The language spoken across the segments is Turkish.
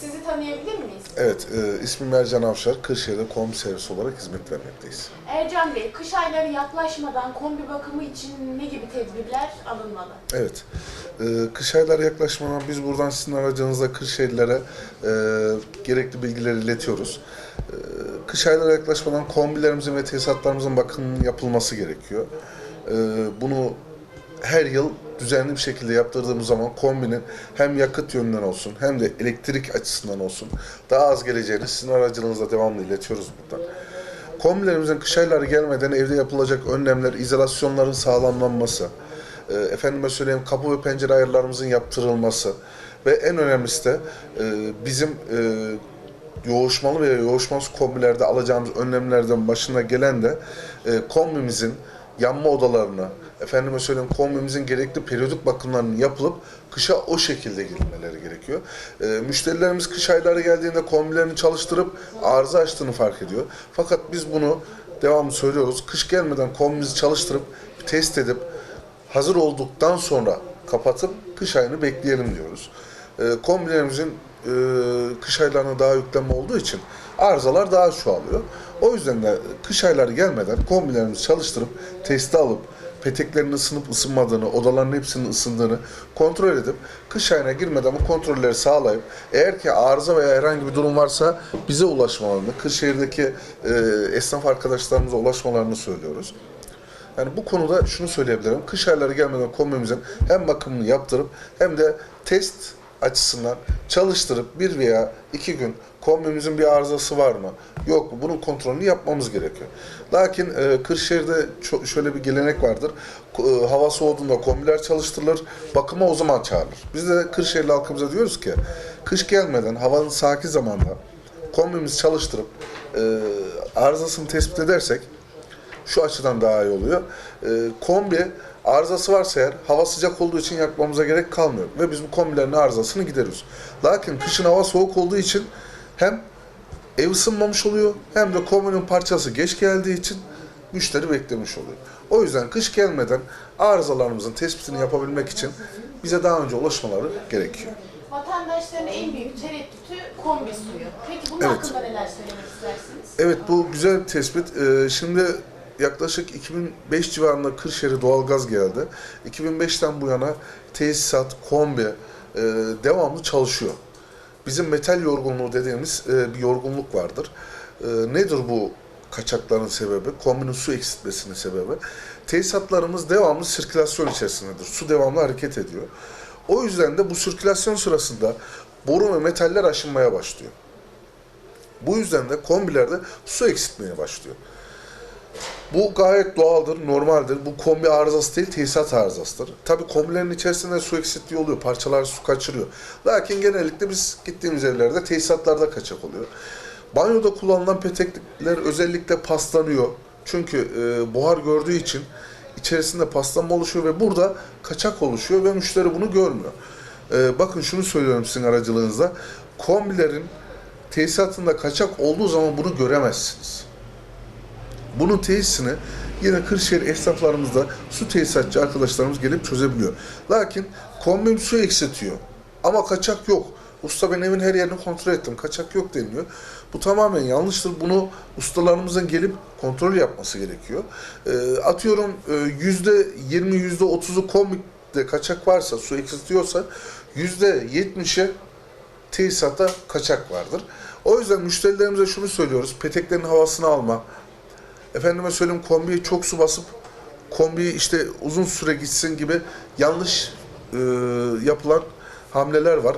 Sizi tanıyabilir miyiz? Evet, e, ismim Ercan Avşar. Kırşehir'de kombi servis olarak hizmet vermekteyiz. Ercan Bey, kış ayları yaklaşmadan kombi bakımı için ne gibi tedbirler alınmalı? Evet, e, kış ayları yaklaşmadan biz buradan sizin aracınızda Kırşehirlilere e, gerekli bilgileri iletiyoruz. E, kış ayları yaklaşmadan kombilerimizin ve tesisatlarımızın bakımının yapılması gerekiyor. E, bunu her yıl düzenli bir şekilde yaptırdığımız zaman kombinin hem yakıt yönünden olsun hem de elektrik açısından olsun daha az geleceğini sizin aracınızda devamlı iletiyoruz buradan. Kombilerimizin kış ayları gelmeden evde yapılacak önlemler, izolasyonların sağlamlanması, e, efendime söyleyeyim kapı ve pencere ayarlarımızın yaptırılması ve en önemlisi de e, bizim e, yoğuşmalı veya yoğuşmasız kombilerde alacağımız önlemlerden başına gelen de e, kombimizin yanma odalarını, efendime söyleyeyim kombimizin gerekli periyodik bakımlarının yapılıp kışa o şekilde girilmeleri gerekiyor. E, müşterilerimiz kış ayları geldiğinde kombilerini çalıştırıp arıza açtığını fark ediyor. Fakat biz bunu devamlı söylüyoruz. Kış gelmeden kombimizi çalıştırıp test edip hazır olduktan sonra kapatıp kış ayını bekleyelim diyoruz. E, kombilerimizin e, kış aylarına daha yüklenme olduğu için arızalar daha çoğalıyor. O yüzden de kış ayları gelmeden kombilerimizi çalıştırıp testi alıp peteklerin ısınıp ısınmadığını, odaların hepsinin ısındığını kontrol edip kış ayına girmeden bu kontrolleri sağlayıp eğer ki arıza veya herhangi bir durum varsa bize ulaşmalarını, Kırşehir'deki e, esnaf arkadaşlarımıza ulaşmalarını söylüyoruz. Yani bu konuda şunu söyleyebilirim. Kış ayları gelmeden kombimizin hem bakımını yaptırıp hem de test açısından çalıştırıp bir veya iki gün kombimizin bir arızası var mı? Yok mu? Bunun kontrolünü yapmamız gerekiyor. Lakin e, Kırşehir'de şöyle bir gelenek vardır. E, hava soğuduğunda kombiler çalıştırılır, bakıma o zaman çağrılır. Biz de Kırşehirli halkımıza diyoruz ki, kış gelmeden havanın sakin zamanda kombimizi çalıştırıp e, arızasını tespit edersek şu açıdan daha iyi oluyor. Ee, kombi arızası varsa eğer hava sıcak olduğu için yakmamıza gerek kalmıyor ve biz bu kombilerin arızasını gideriyoruz. Lakin kışın hava soğuk olduğu için hem ev ısınmamış oluyor hem de kombinin parçası geç geldiği için müşteri beklemiş oluyor. O yüzden kış gelmeden arızalarımızın tespitini yapabilmek için bize daha önce ulaşmaları gerekiyor. Vatandaşların en büyük tereddütü kombi suyu. Peki bunun Evet. hakkında neler söylemek istersiniz? Evet bu güzel bir tespit. Ee, şimdi yaklaşık 2005 civarında Kırşehir'e doğalgaz geldi. 2005'ten bu yana tesisat, kombi e, devamlı çalışıyor. Bizim metal yorgunluğu dediğimiz e, bir yorgunluk vardır. E, nedir bu kaçakların sebebi? Kombinin su eksiltmesinin sebebi. Tesisatlarımız devamlı sirkülasyon içerisindedir. Su devamlı hareket ediyor. O yüzden de bu sirkülasyon sırasında boru ve metaller aşınmaya başlıyor. Bu yüzden de kombilerde su eksiltmeye başlıyor. Bu gayet doğaldır, normaldir. Bu kombi arızası değil, tesisat arızasıdır. Tabii kombilerin içerisinde su eksikliği oluyor, parçalar su kaçırıyor. Lakin genellikle biz gittiğimiz evlerde tesisatlarda kaçak oluyor. Banyoda kullanılan petekler özellikle paslanıyor. Çünkü e, buhar gördüğü için içerisinde paslanma oluşuyor ve burada kaçak oluşuyor ve müşteri bunu görmüyor. E, bakın şunu söylüyorum sizin aracılığınızda. Kombilerin tesisatında kaçak olduğu zaman bunu göremezsiniz. Bunun tesisini yine Kırşehir esnaflarımızda su tesisatçı arkadaşlarımız gelip çözebiliyor. Lakin kombim su eksiltiyor ama kaçak yok. Usta ben evin her yerini kontrol ettim. Kaçak yok deniliyor. Bu tamamen yanlıştır. Bunu ustalarımızın gelip kontrol yapması gerekiyor. Ee, atıyorum e, yüzde yirmi, yüzde otuzu kombide kaçak varsa, su eksiltiyorsa yüzde yetmişi tesisatta kaçak vardır. O yüzden müşterilerimize şunu söylüyoruz. Peteklerin havasını alma, efendime söyleyeyim kombiye çok su basıp kombiyi işte uzun süre gitsin gibi yanlış e, yapılan hamleler var.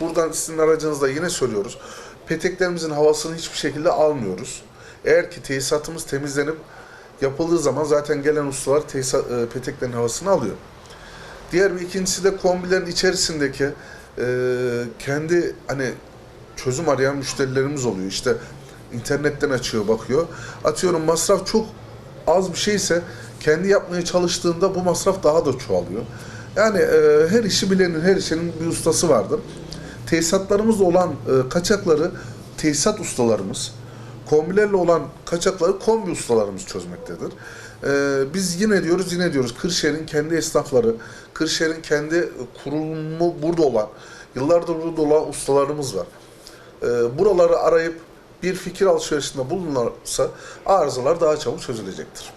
Buradan sizin aracınızda yine söylüyoruz. Peteklerimizin havasını hiçbir şekilde almıyoruz. Eğer ki tesisatımız temizlenip yapıldığı zaman zaten gelen ustalar tesisat, e, peteklerin havasını alıyor. Diğer bir ikincisi de kombilerin içerisindeki e, kendi hani çözüm arayan müşterilerimiz oluyor. İşte internetten açıyor, bakıyor. Atıyorum masraf çok az bir şeyse kendi yapmaya çalıştığında bu masraf daha da çoğalıyor. Yani e, her işi bilenin, her işinin bir ustası vardır. Tesisatlarımızda olan e, kaçakları tesisat ustalarımız, kombilerle olan kaçakları kombi ustalarımız çözmektedir. Ee, biz yine diyoruz, yine diyoruz Kırşehir'in kendi esnafları, Kırşehir'in kendi kurumu burada olan Yıllardır burada olan ustalarımız var. E, buraları arayıp bir fikir alışverişinde bulunursa arızalar daha çabuk çözülecektir.